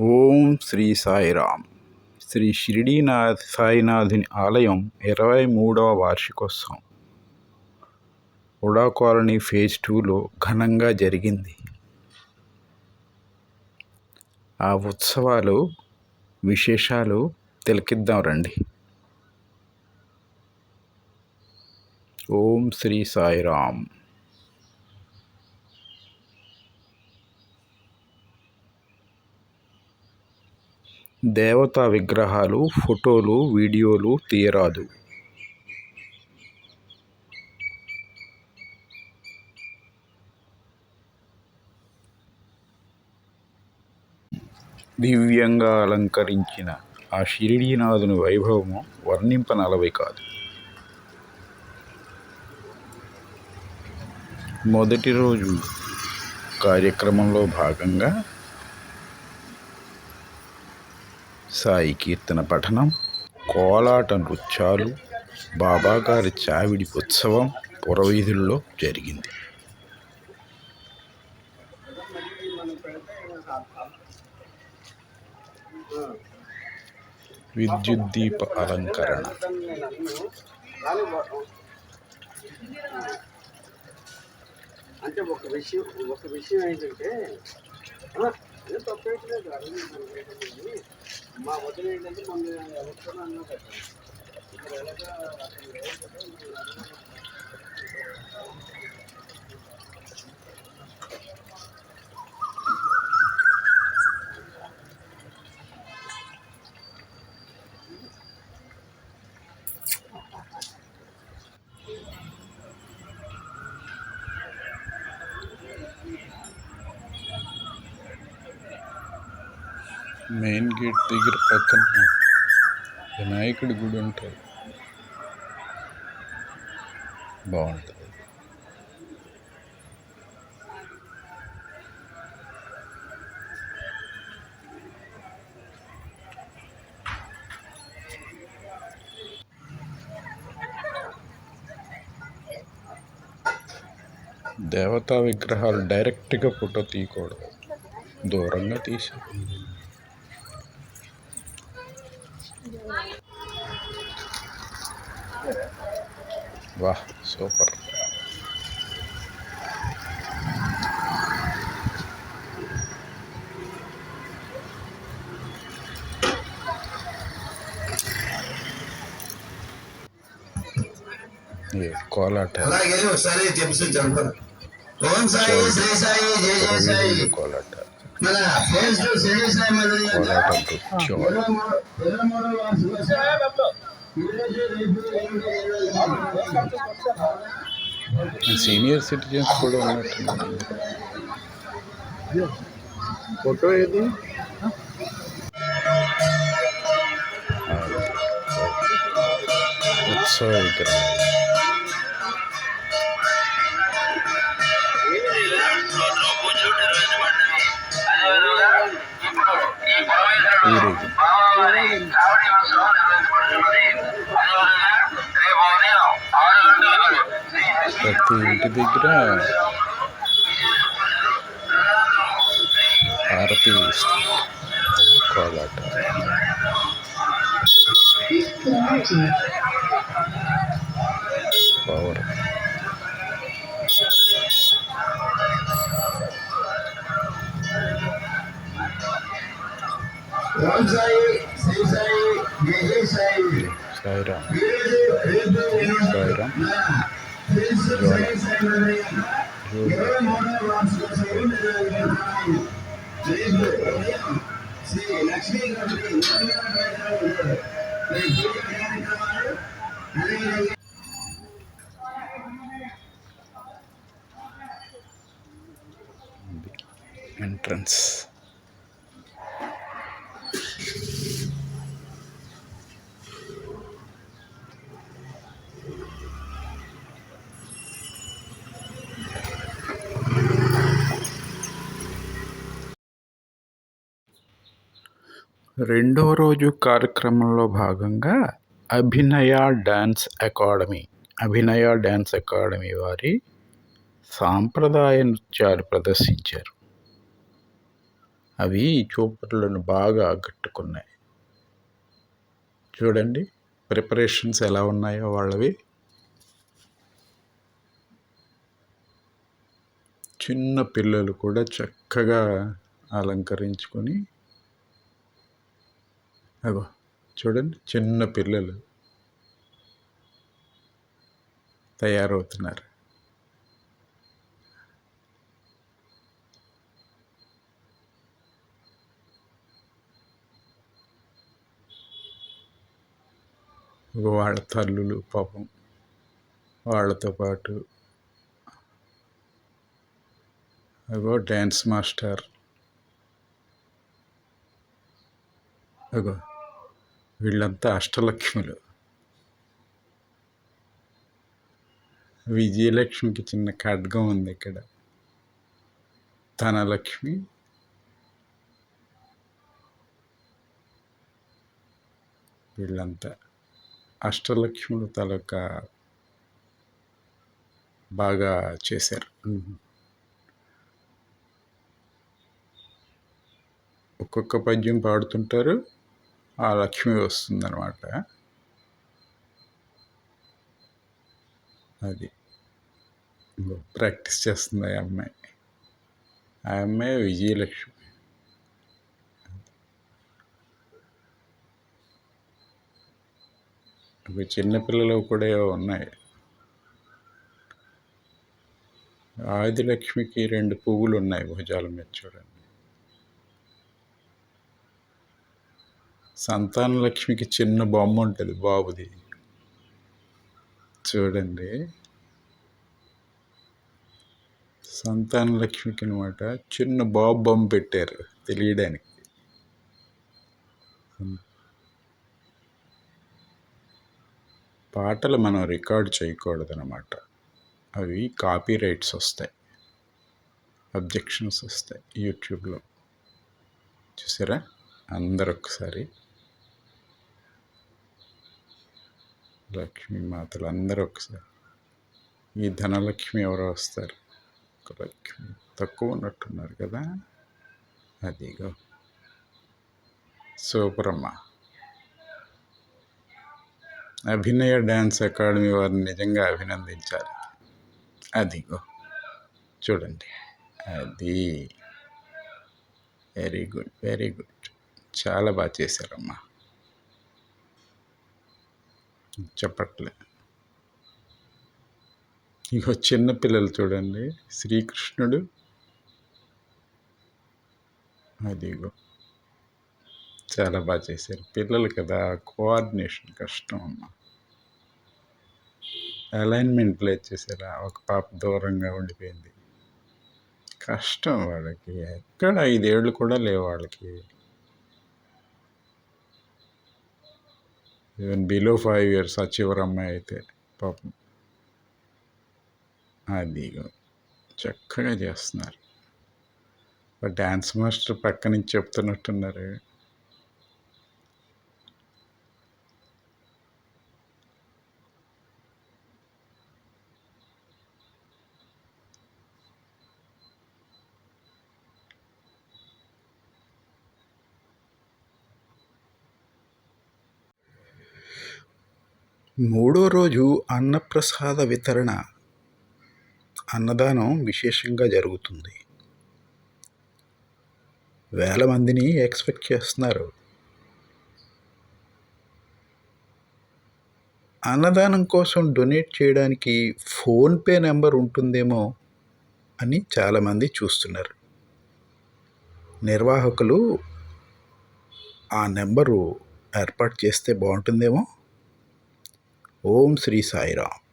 ఓం శ్రీ సాయిరామ్. శ్రీ షిరిడీనాథ్ సాయినాథుని ఆలయం ఇరవై మూడవ వార్షికోత్సవం. ఉడా కాలనీ ఫేజ్ టూలో ఘనంగా జరిగింది. ఆ ఉత్సవాలు విశేషాలు తిలకిద్దాం రండి. ఓం శ్రీ సాయిరామ్. దేవతా విగ్రహాలు ఫోటోలు వీడియోలు తీయరాదు. దివ్యంగా అలంకరించిన ఆ షిరిడీనాథుని వైభవము వర్ణింపనలవి కాదు. మొదటి రోజు కార్యక్రమంలో భాగంగా సాయి కీర్తన పఠనం కోలాట నృత్యాలు బాబాగారి చావిడి ఉత్సవం పురవీధుల్లో జరిగింది. విద్యుత్ దీప అలంకరణ. అంటే ఒక విషయం ఒక విషయం ఏంటంటే ఆ, ఏం తప్పేట్లేదు అడిగింది మా వదిలి ఏంటంటే మొన్న అన్నా అన్నమాట ఇక్కడ ఎలాగా మెయిన్ గేట్ దగ్గర పక్కన వినాయకుడి గుడి ఉంటుంది బాగుంటుంది దేవతా విగ్రహాలు డైరెక్ట్గా ఫోటో తీయకూడదు దూరంగా తీసి వాహ్ సూపర్ ఏ కోలాట అలాగే ఒకసారి చెప్పి చదువుతాను ఓం సాయి శ్రీ సాయి జయ సాయి పురవీధుల కోలాట మన ఫేస్ టు శ్రీ సాయి మందిరం యొక్క కోలాట సీనియర్ సిటిజన్స్ కూడా ఉన్నట్టు ఫోటో ఏది? ఉత్సవ విగ్రహం. ప్రతి ఇంటి దగ్గర హారతి ఇస్తారు. కోలాట పవర్ ఓం సాయి శ్రీ సాయి జయ జయ సాయి సాయిరామ్ ఈరోజు, రేపు, ఎల్లుండి, సాయిరామ్ మన ఫేస్ టు శ్రీ సాయి మందిరం యొక్క ఇరవై మూడవ వార్షికోత్సవం నిర్వహించబడుతున్నాయి. రేపు ఉదయం శ్రీ లక్ష్మీ గణపతి నూతన రెండో రోజు కార్యక్రమంలో భాగంగా Abhinaya dance academy Abhinaya dance academy వారి సాంప్రదాయ నృత్యాలు ప్రదర్శించారు. అవి చూపరులను బాగా ఆకట్టుకున్నాయి. చూడండి ప్రిపరేషన్స్ ఎలా ఉన్నాయో వాళ్ళవి. చిన్న పిల్లలు కూడా చక్కగా అలంకరించుకొని అగో చూడండి చిన్న పిల్లలు తయారవుతున్నారు. వాళ్ళ తల్లులు పాపం వాళ్ళతో పాటు. అగో డ్యాన్స్ మాస్టర్. అగో. వీళ్ళంతా అష్టలక్ష్ములు. విజయలక్ష్మికి చిన్న ఖడ్గం ఉంది ఇక్కడ. ధనలక్ష్మి వీళ్ళంతా అష్టలక్ష్ములు తాలూకా బాగా చేశారు. ఒక్కొక్క పద్యం పాడుతుంటారు. ఆ లక్ష్మి వస్తుందన్నమాట. అది. ప్రాక్టీస్ చేస్తుంది ఆ అమ్మాయి. ఆ అమ్మాయి విజయలక్ష్మి. ఇవి చిన్నపిల్లలు కూడా ఉన్నాయి. ఆదిలక్ష్మికి రెండు పువ్వులు ఉన్నాయి భుజాల మీద చూడండి. సంతాన లక్ష్మికి చిన్న బొమ్మ ఉంటుంది బాబుది. చూడండి. సంతాన లక్ష్మికి అనమాట చిన్న బాబు బొమ్మ పెట్టారు తెలియడానికి. పాటలు మనం రికార్డ్ చేయకూడదు అనమాట అవి కాపీ రైట్స్ వస్తాయి. అబ్జెక్షన్స్ వస్తాయి యూట్యూబ్లో. చూసారా? అందరు లక్ష్మీ మాతలు అందరూ ఒకసారి. ఈ ధనలక్ష్మి ఎవరో వస్తారు. ఒక లక్ష్మి. తక్కువ ఉన్నట్టున్నారు కదా? అదిగో. సూపరమ్మ. అభినయ డ్యాన్స్ అకాడమీ వారిని నిజంగా అభినందించాలి. అదిగో. చూడండి. అది. Very good very good. చాలా బాగా చేశారమ్మా. చెప్పట్లే. ఇగో చిన్న పిల్లలు చూడండి శ్రీకృష్ణుడు. అదిగో. చాలా బాగా చేశారు. పిల్లలు కదా కోఆర్డినేషన్ కష్టం అమ్మా. అలైన్మెంట్ ప్లే చేశారా ఒక పాప దూరంగా ఉండిపోయింది. కష్టం వాళ్ళకి. ఎక్కడ ఐదేళ్ళు కూడా లేవు వాళ్ళకి. ఈవెన్ బిలో ఫైవ్ ఇయర్స్ ఆ చివరి అమ్మాయి అయితే పాపం. అది చక్కగా చేస్తున్నారు. డ్యాన్స్ మాస్టర్ పక్క నుంచి చెప్తున్నట్టున్నారు. మూడో రోజు అన్నప్రసాద వితరణ అన్నదానం విశేషంగా జరుగుతుంది. వేల మందిని ఎక్స్పెక్ట్ చేస్తున్నారు. అన్నదానం కోసం డొనేట్ చేయడానికి ఫోన్పే నెంబర్ ఉంటుందేమో అని చాలామంది చూస్తున్నారు. నిర్వాహకులు ఆ నెంబరు ఏర్పాటు చేస్తే బాగుంటుందేమో? ఓం శ్రీ సాయిరామ్